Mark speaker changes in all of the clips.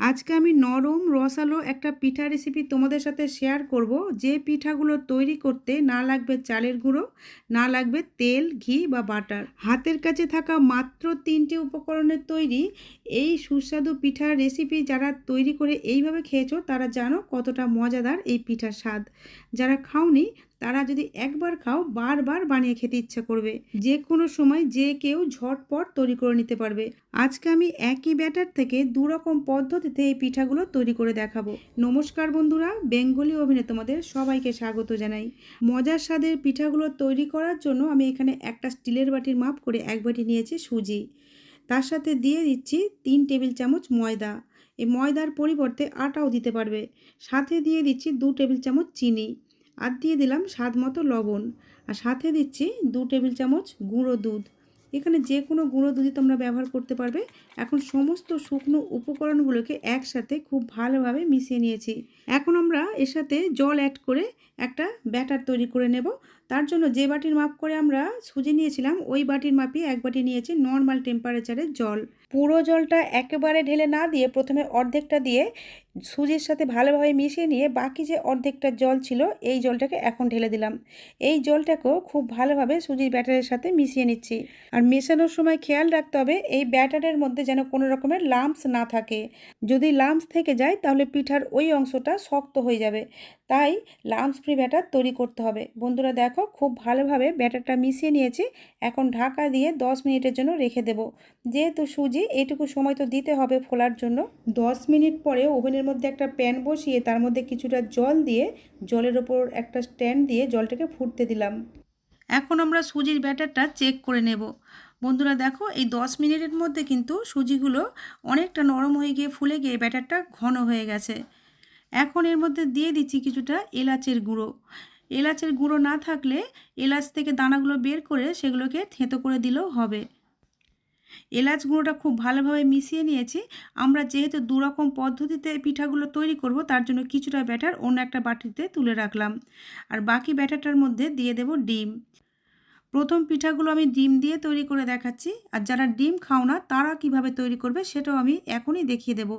Speaker 1: আজকে আমি নরম, রসালো একটা পিঠা রেসিপি তোমাদের সাথে শেয়ার করব। যে পিঠাগুলো তৈরি করতে না লাগবে চালের গুঁড়ো, না লাগবে তেল, ঘি বা বাটার। হাতের কাছে থাকা মাত্র তিনটি উপকরণের তৈরি। এই সুস্বাদু পিঠার রেসিপি যারা তৈরি করে এইভাবে খেয়েছো, তারা জানো কতটা মজাদার এই পিঠার স্বাদ। যারা খাওনি তারা যদি একবার খাও, বারবার বানিয়ে খেতে ইচ্ছা করবে। যে কোনো সময় যে কেউ ঝটপট তৈরি করে নিতে পারবে। আজকে আমি একই ব্যাটার থেকে দু রকম পদ্ধতিতে এই পিঠাগুলো তৈরি করে দেখাবো। নমস্কার বন্ধুরা, বেঙ্গলি ওভেনে তোমাদের সবাইকে স্বাগত জানাই। মজার স্বাদের পিঠাগুলো তৈরি করার জন্য আমি এখানে একটা স্টিলের বাটির মাপ করে এক বাটি নিয়েছি সুজি। তার সাথে দিয়ে দিচ্ছি তিন টেবিল চামচ ময়দা। এই ময়দার পরিবর্তে আটাও দিতে পারবে। সাথে দিয়ে দিচ্ছি দু টেবিল চামচ চিনি। আর দিয়ে দিলাম স্বাদ মতো লবণ। আর সাথে দিচ্ছি দু টেবিল চামচ গুঁড়ো দুধ। এখানে যে কোনো গুঁড়ো দুধই তোমরা ব্যবহার করতে পারবে। এখন সমস্ত শুকনো উপকরণগুলোকে একসাথে খুব ভালোভাবে মিশিয়ে নিয়েছি। এখন আমরা এর সাথে জল অ্যাড করে একটা ব্যাটার তৈরি করে নেব। তার জন্য যে বাটির মাপ করে আমরা সুজি নিয়েছিলাম, ওই বাটির মাপই এক বাটি নিয়েছি নর্মাল টেম্পারেচারের জল। পুরো জলটা একেবারে ঢেলে না দিয়ে প্রথমে অর্ধেকটা দিয়ে সুজির সাথে ভালোভাবে মিশিয়ে নিয়ে বাকি যে অর্ধেকটা জল ছিল, এই জলটাকে এখন ঢেলে দিলাম। এই জলটাকেও খুব ভালোভাবে সুজির ব্যাটারের সাথে মিশিয়ে নিচ্ছি। আর মেশানোর সময় খেয়াল রাখতে হবে, এই ব্যাটারের মধ্যে যেন কোনো রকমের লাম্পস না থাকে। যদি লাম্পস থেকে যায়, তাহলে পিঠার ওই অংশটা শক্ত হয়ে যাবে। তাই লাম্পস ফ্রি ব্যাটার তৈরি করতে হবে। বন্ধুরা দেখো, খুব ভালোভাবে ব্যাটারটা মিশিয়ে নিয়েছি। এখন ঢাকা দিয়ে দশ মিনিটের জন্য রেখে দেব। যেহেতু সুজি, এইটুকু সময় তো দিতে হবে ফোলার জন্য। দশ মিনিট পরে ওভেনের মধ্যে একটা প্যান বসিয়ে তার মধ্যে কিছুটা জল দিয়ে জলের ওপর একটা স্ট্যান্ড দিয়ে জলটাকে ফুটতে দিলাম। এখন আমরা সুজির ব্যাটারটা চেক করে নেব। বন্ধুরা দেখো, এই দশ মিনিটের মধ্যে কিন্তু সুজিগুলো অনেকটা নরম হয়ে গিয়ে ফুলে গিয়ে ব্যাটারটা ঘন হয়ে গেছে। এখন এর মধ্যে দিয়ে দিচ্ছি কিছুটা এলাচের গুঁড়ো। এলাচের গুঁড়ো না থাকলে এলাচ থেকে দানাগুলো বের করে সেগুলোকে থেঁতো করে দিলেও হবে। এলাচ গুঁড়োটা খুব ভালোভাবে মিশিয়ে নিয়েছি। আমরা যেহেতু দুরকম পদ্ধতিতে পিঠাগুলো তৈরি করব, তার জন্য কিছুটা ব্যাটার অন্য একটা বাটিতে তুলে রাখলাম। আর বাকি ব্যাটারটার মধ্যে দিয়ে দেব ডিম। প্রথম পিঠাগুলো আমি ডিম দিয়ে তৈরি করে দেখাচ্ছি। আর যারা ডিম খাও না, তারা কীভাবে তৈরি করবে সেটাও আমি এখনই দেখিয়ে দেব।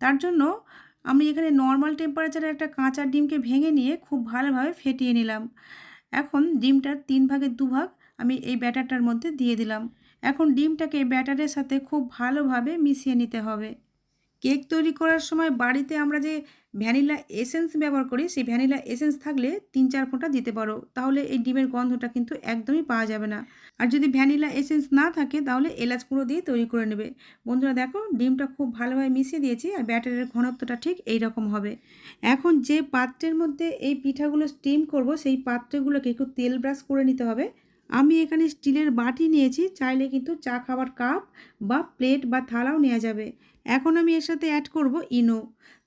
Speaker 1: তার জন্য আমি এখানে নর্মাল টেম্পারেচারে একটা কাঁচা ডিমকে ভেঙে নিয়ে খুব ভালোভাবে ফেটিয়ে নিলাম। এখন ডিমটার তিন ভাগের দুভাগ আমি এই ব্যাটারটার মধ্যে দিয়ে দিলাম। এখন ডিমটাকে ব্যাটারের সাথে খুব ভালোভাবে মিশিয়ে নিতে হবে। কেক তৈরি করার সময় বাড়িতে আমরা যে ভ্যানিলা এসেন্স ব্যবহার করি, সেই ভ্যানিলা এসেন্স থাকলে তিন চার ফোঁটা দিতে পারো। তাহলে এই ডিমের গন্ধটা কিন্তু একদমই পাওয়া যাবে না। আর যদি ভ্যানিলা এসেন্স না থাকে, তাহলে এলাচ গুঁড়ো দিয়ে তৈরি করে নেবে। বন্ধুরা দেখো, ডিমটা খুব ভালোভাবে মিশিয়ে দিয়েছি আর ব্যাটারের ঘনত্বটা ঠিক এই রকম হবে। এখন যে পাত্রের মধ্যে এই পিঠাগুলো স্টিম করব, সেই পাত্রগুলোকে একটু তেল ব্রাশ করে নিতে হবে। আমি এখানে স্টিলের বাটি নিয়েছি, চাইলে কিন্তু চা খাবার কাপ বা প্লেট বা থালাও নেওয়া যাবে। এখন আমি এর সাথে অ্যাড করব ইনো।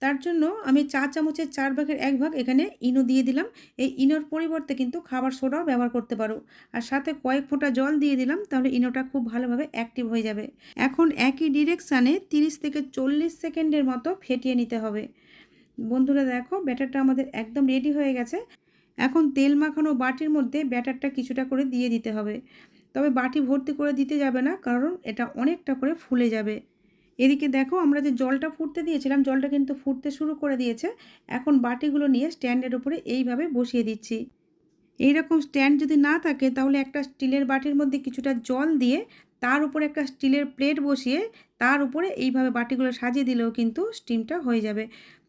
Speaker 1: তার জন্য আমি চা চামচের চার ভাগের এক ভাগ এখানে ইনো দিয়ে দিলাম। এই ইনোর পরিবর্তে কিন্তু খাবার সোডাও ব্যবহার করতে পারো। আর সাথে কয়েক ফোঁটা জল দিয়ে দিলাম, তাহলে ইনোটা খুব ভালোভাবে অ্যাক্টিভ হয়ে যাবে। এখন একই ডিরেকশানে তিরিশ থেকে চল্লিশ সেকেন্ডের মতো ফেটিয়ে নিতে হবে। বন্ধুরা দেখো, ব্যাটারটা আমাদের একদম রেডি হয়ে গেছে। এখন তেল মাখানো বাটির মধ্যে ব্যাটারটা কিছুটা করে দিয়ে দিতে হবে। তবে বাটি ভর্তি করে দিতে যাবে না, কারণ এটা অনেকটা করে ফুলে যাবে। এদিকে দেখো, আমরা যে জলটা ফুটতে দিয়েছিলাম, জলটা কিন্তু ফুটতে শুরু করে দিয়েছে। এখন বাটিগুলো নিয়ে স্ট্যান্ডের উপরে এইভাবে বসিয়ে দিচ্ছি। এই রকম স্ট্যান্ড যদি না থাকে, তাহলে একটা স্টিলের বাটির মধ্যে কিছুটা জল দিয়ে তার উপরে একটা স্টিলের প্লেট বসিয়ে তার উপরে এইভাবে বাটিগুলো সাজিয়ে দিলেও কিন্তু স্টিমটা হয়ে যাবে।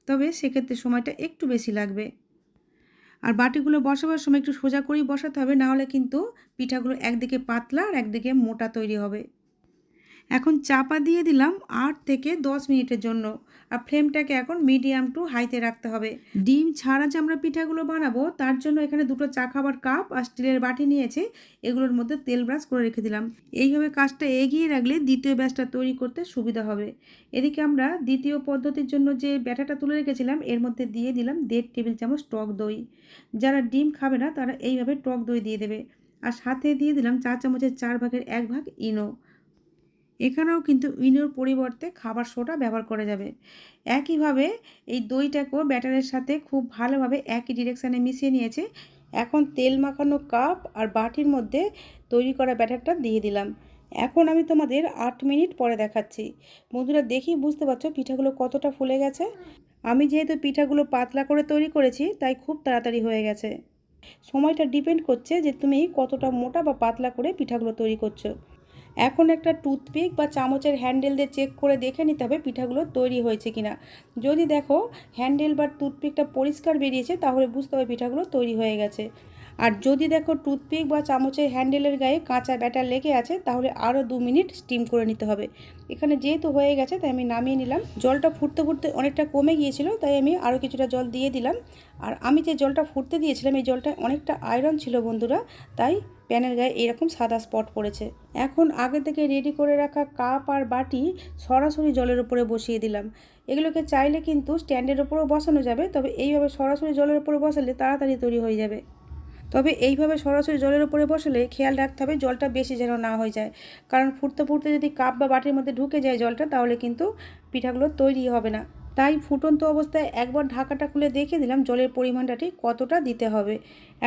Speaker 1: তবে সেক্ষেত্রে সময়টা একটু বেশি লাগবে। আর বাটিগুলো বসাবার সময় একটু সোজা করেই বসাতে হবে, নাহলে কিন্তু পিঠাগুলো একদিকে পাতলা আর একদিকে মোটা তৈরি হবে। এখন চাপা দিয়ে দিলাম আট থেকে দশ মিনিটের জন্য। আর ফ্লেমটাকে এখন মিডিয়াম টু হাইতে রাখতে হবে। ডিম ছাড়া যে আমরা পিঠাগুলো বানাবো, তার জন্য এখানে দুটো চা খাবার কাপ আর স্টিলের বাটি নিয়েছে। এগুলোর মধ্যে তেল ব্রাশ করে রেখে দিলাম। এইভাবে কাজটা এগিয়ে রাখলে দ্বিতীয় ব্যাচটা তৈরি করতে সুবিধা হবে। এদিকে আমরা দ্বিতীয় পদ্ধতির জন্য যে ব্যাটাটা তুলে রেখেছিলাম, এর মধ্যে দিয়ে দিলাম দেড় টেবিল চামচ টক দই। যারা ডিম খাবে না, তারা এইভাবে টক দই দিয়ে দেবে। আর সাথে দিয়ে দিলাম চা চামচের চার ভাগের এক ভাগ ইনো। এখানেও কিন্তু ইনোর পরিবর্তে খাবার সোডা ব্যবহার করা যাবে। একইভাবে এই দইটাকেও ব্যাটারের সাথে খুব ভালোভাবে একই ডিরেকশানে মিশিয়ে নিয়েছে। এখন তেল মাখানো কাপ আর বাটির মধ্যে তৈরি করা ব্যাটারটা দিয়ে দিলাম। এখন আমি তোমাদের আট মিনিট পরে দেখাচ্ছি। বন্ধুরা দেখি বুঝতে পারছ পিঠাগুলো কতটা ফুলে গেছে। আমি যেহেতু পিঠাগুলো পাতলা করে তৈরি করেছি, তাই খুব তাড়াতাড়ি হয়ে গেছে। সময়টা ডিপেন্ড করছে যে তুমি কতটা মোটা বা পাতলা করে পিঠাগুলো তৈরি করছ। এখন একটা টুথপিক বা চামচের হ্যান্ডেল দিয়ে চেক করে দেখে নিতে হবে পিঠাগুলো তৈরি হয়েছে কিনা। যদি দেখো, হ্যান্ডেল বা টুথপিকটা পরিষ্কার বেরিয়েছে, তাহলে বুঝতে হবে পিঠাগুলো তৈরি হয়ে গেছে। আর যদি দেখো টুথপিক বা চামচের হ্যান্ডেলের গায়ে কাঁচা ব্যাটার লেগে আছে, তাহলে আরও দু মিনিট স্টিম করে নিতে হবে। এখানে যেহেতু হয়ে গেছে, তাই আমি নামিয়ে নিলাম। জলটা ফুটতে ফুটতে অনেকটা কমে গিয়েছিল, তাই আমি আরও কিছুটা জল দিয়ে দিলাম। আর আমি যে জলটা ফুটতে দিয়েছিলাম, এই জলটা অনেকটা আয়রন ছিল বন্ধুরা, তাই প্যানের গায়ে এরকম সাদা স্পট পড়েছে। এখন আগে থেকে রেডি করে রাখা কাপ আর বাটি সরাসরি জলের উপরে বসিয়ে দিলাম। এগুলোকে চাইলে কিন্তু স্ট্যান্ডের উপরেও বসানো যাবে, তবে এইভাবে সরাসরি জলের উপরে বসালে তাড়াতাড়ি তৈরি হয়ে যাবে। তবে এইভাবে সরাসরি জলের উপরে বসলে খেয়াল রাখতে হবে জলটা বেশি যেন না হয়ে যায়। কারণ ফুটতে ফুটতে যদি কাপ বা বাটির মধ্যে ঢুকে যায় জলটা, তাহলে কিন্তু পিঠাগুলো তৈরি হবে না। তাই ফুটন্ত অবস্থায় একবার ঢাকাটা খুলে দেখে দিলাম জলের পরিমাণটা ঠিক কতটা দিতে হবে।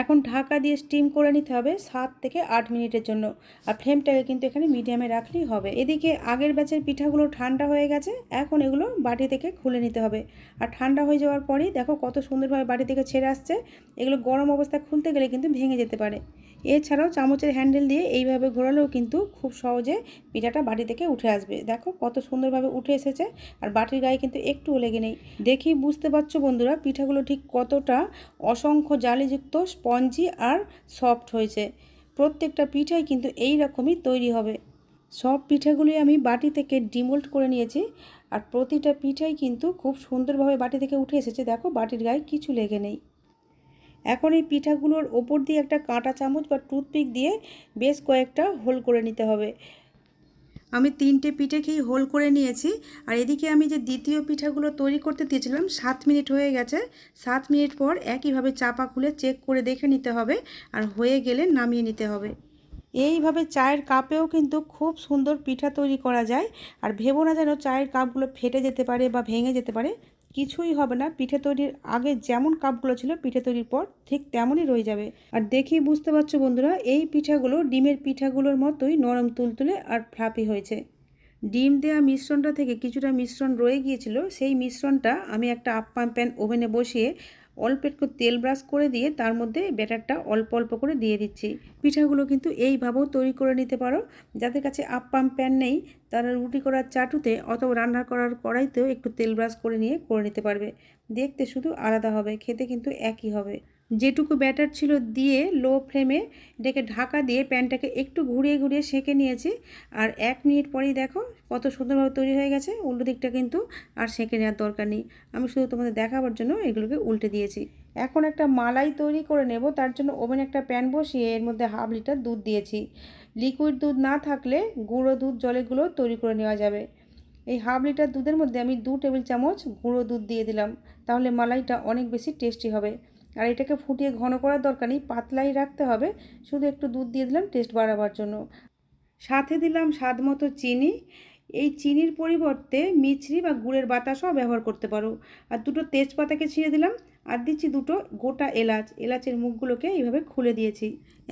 Speaker 1: এখন ঢাকা দিয়ে স্টিম করে নিতে হবে সাত থেকে আট মিনিটের জন্য। আর ফ্লেমটাকে কিন্তু এখানে মিডিয়ামে রাখলেই হবে। এদিকে আগের ব্যাচের পিঠাগুলো ঠান্ডা হয়ে গেছে, এখন এগুলো বাটি থেকে খুলে নিতে হবে। আর ঠান্ডা হয়ে যাওয়ার পরেই দেখো কত সুন্দরভাবে বাটি থেকে ছেড়ে আসছে। এগুলো গরম অবস্থায় খুলতে গেলে কিন্তু ভেঙে যেতে পারে। এছাড়াও চামচের হ্যান্ডেল দিয়ে এইভাবে ঘোরালেও কিন্তু খুব সহজে পিঠাটা বাটি থেকে উঠে আসবে। দেখো কত সুন্দরভাবে উঠে এসেছে। আর বাটির গায়ে কিন্তু একটুও লেগে নেই। দেখি বুঝতে পারছ বন্ধুরা, পিঠাগুলো ঠিক কতটা অসংখ্য জালিযুক্ত, স্পঞ্জি আর সফট হয়েছে। প্রত্যেকটা পিঠাই কিন্তু এই রকমই তৈরি হবে। সব পিঠাগুলি আমি বাটি থেকে ডিমোল্ড করে নিয়েছি আর প্রতিটা পিঠাই কিন্তু খুব সুন্দরভাবে বাটি থেকে উঠে এসেছে। দেখো, বাটির গায়ে কিছু লেগে নেই। এখন এই পিঠাগুলোর ওপর দিয়ে একটা কাঁটা চামচ বা টুথপিক দিয়ে বেশ কয়েকটা হোল করে নিতে হবে। আমি তিনটে পিঠে খেয়ে হোল করে নিয়েছি। আর এদিকে আমি যে দ্বিতীয় পিঠাগুলো তৈরি করতে দিয়েছিলাম, সাত মিনিট হয়ে গেছে। সাত মিনিট পর একইভাবে চাপা খুলে চেক করে দেখে নিতে হবে আর হয়ে গেলে নামিয়ে নিতে হবে। এইভাবে চায়ের কাপেও কিন্তু খুব সুন্দর পিঠা তৈরি করা যায়। আর ভেবো না যেন চায়ের কাপগুলো ফেটে যেতে পারে বা ভেঙে যেতে পারে। কিছুই হবে না। পিঠে তৈরির আগে যেমন কাপগুলো ছিল পিঠে তৈরির পর ঠিক তেমনই রয়ে যাবে। আর দেখেই বুঝতে পারছ বন্ধুরা, এই পিঠাগুলো ডিমের পিঠাগুলোর মতোই নরম তুলতুলে আর ফ্লাপি হয়েছে। ডিম দেওয়া মিশ্রণটা থেকে কিছুটা মিশ্রণ রয়ে গিয়েছিল। সেই মিশ্রণটা আমি একটা আপ্পাম প্যান ওভেনে বসিয়ে অল্প একটু তেল ব্রাশ করে দিয়ে তার মধ্যে ব্যাটারটা অল্প অল্প করে দিয়ে দিচ্ছি। পিঠাগুলো কিন্তু এইভাবেও তৈরি করে নিতে পারো। যাদের কাছে আপ্পাম প্যান নেই, তারা রুটি করার চাটুতে অথবা রান্না করার কড়াইতেও একটু তেল ব্রাশ করে নিয়ে করে নিতে পারবে। দেখতে শুধু আলাদা হবে, খেতে কিন্তু একই হবে। যেটুকু ব্যাটার ছিল দিয়ে লো ফ্লেমে এটাকে ঢাকা দিয়ে প্যানটাকে একটু ঘুরিয়ে ঘুরিয়ে সেঁকে নিয়েছি। আর এক মিনিট পরেই দেখো কত সুন্দরভাবে তৈরি হয়ে গেছে উল্টো দিকটা কিন্তু আর সেঁকে নেওয়ার দরকার নেই। আমি শুধু তোমাদের দেখাবার জন্য এগুলোকে উল্টে দিয়েছি। এখন একটা মালাই তৈরি করে নেব, তার জন্য ওভেনে একটা প্যান বসিয়ে এর মধ্যে হাফ লিটার দুধ দিয়েছি। লিকুইড দুধ না থাকলে গুঁড়ো দুধ জলেগুলো তৈরি করে নেওয়া যাবে। এই হাফ লিটার দুধের মধ্যে আমি দু টেবিল চামচ গুঁড়ো দুধ দিয়ে দিলাম, তাহলে মালাইটা অনেক বেশি টেস্টি হবে। আর এটাকে ফুটিয়ে ঘন করার দরকার নেই, পাতলাই রাখতে হবে। শুধু একটু দুধ দিয়ে দিলাম টেস্ট বাড়াবার জন্য। সাথে দিলাম স্বাদ মতো চিনি। এই চিনির পরিবর্তে মিছরি বা গুড়ের বাতাসও ব্যবহার করতে পারো। আর দুটো তেজপাতাকে ছিঁড়ে দিলাম, আর দিচ্ছি দুটো গোটা এলাচ। এলাচের মুখগুলোকে এইভাবে খুলে দিয়েছি।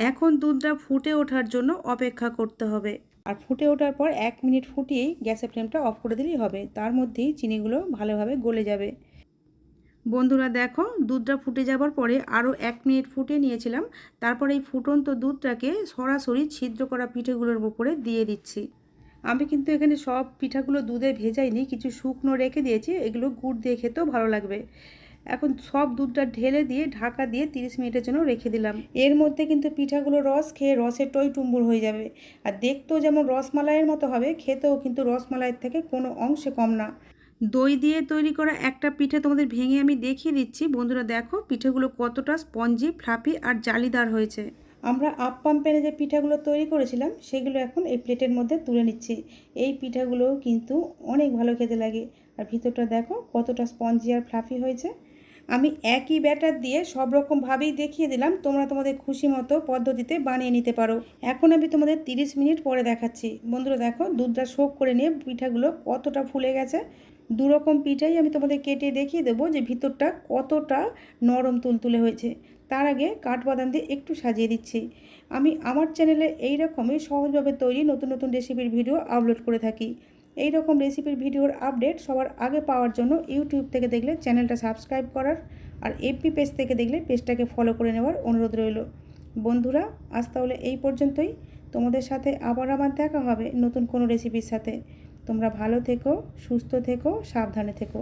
Speaker 1: এখন দুধটা ফুটে ওঠার জন্য অপেক্ষা করতে হবে। আর ফুটে ওঠার পর এক মিনিট ফুটিয়েই গ্যাসের ফ্লেমটা অফ করে দিলেই হবে। তার মধ্যেই চিনিগুলো ভালোভাবে গলে যাবে। বন্ধুরা দেখো, দুধটা ফুটে যাবার পরে আরও এক মিনিট ফুটে নিয়েছিলাম। তারপর এই ফুটন্ত দুধটাকে সরাসরি ছিদ্র করা পিঠেগুলোর উপরে দিয়ে দিচ্ছি। আমি কিন্তু এখানে সব পিঠাগুলো দুধে ভেজাইনি, কিছু শুকনো রেখে দিয়েছি, এগুলো গুড় দিয়ে খেতেও ভালো লাগবে। এখন সব দুধটা ঢেলে দিয়ে, ঢাকা দিয়ে তিরিশ মিনিটের জন্য রেখে দিলাম। এর মধ্যে কিন্তু পিঠাগুলো রস খেয়ে রসের টই টুম্বুর হয়ে যাবে। আর দেখতেও যেমন রসমালাইয়ের মতো হবে, খেতেও কিন্তু রসমালাইয়ের থেকে কোনো অংশে কম না। দই দিয়ে তৈরি করা একটা পিঠে তোমাদের ভেঙে আমি দেখিয়ে দিচ্ছি। বন্ধুরা দেখো, পিঠেগুলো কতটা স্পঞ্জি ফ্লাফি আর জালিদার হয়েছে। আমরা আপ্পাম প্যানে যে পিঠাগুলো তৈরি করেছিলাম, সেগুলো এখন এই প্লেটের মধ্যে তুলে নিচ্ছি। এই পিঠাগুলোও কিন্তু অনেক ভালো খেতে লাগে। আর ভিতরটা দেখো, কতটা স্পঞ্জি আর ফ্লাফি হয়েছে। আমি একই ব্যাটার দিয়ে সব রকমভাবেই দেখিয়ে দিলাম, তোমরা তোমাদের খুশি মতো পদ্ধতিতে বানিয়ে নিতে পারো। এখন আমি তোমাদের 30 মিনিট পরে দেখাচ্ছি। বন্ধুরা দেখো, দুধটা শোক করে নিয়ে পিঠাগুলো কতটা ফুলে গেছে। দু রকম পিঠাই আমি তোমাদের কেটে দেখিয়ে দেবো যে ভিতরটা কতটা নরম তুলতুলে হয়েছে। তার আগে কাঠবাদাম দিয়ে একটু সাজিয়ে দিচ্ছি। আমি আমার চ্যানেলে এই রকমই সহজভাবে তৈরি নতুন নতুন রেসিপির ভিডিও আপলোড করে থাকি। এই রকম রেসিপির ভিডিওর আপডেট সবার আগে পাওয়ার জন্য ইউটিউব থেকে দেখলে চ্যানেলটা সাবস্ক্রাইব করার আর এফপি পেজ থেকে দেখলে পেজটাকে ফলো করে নেওয়ার অনুরোধ রইল। বন্ধুরা, আজ তাহলে এই পর্যন্তই। তোমাদের সাথে আবার আমার দেখা হবে নতুন কোনো রেসিপির সাথে। তোমরা ভালো থেকো, সুস্থ থেকো, সাবধানে থেকো।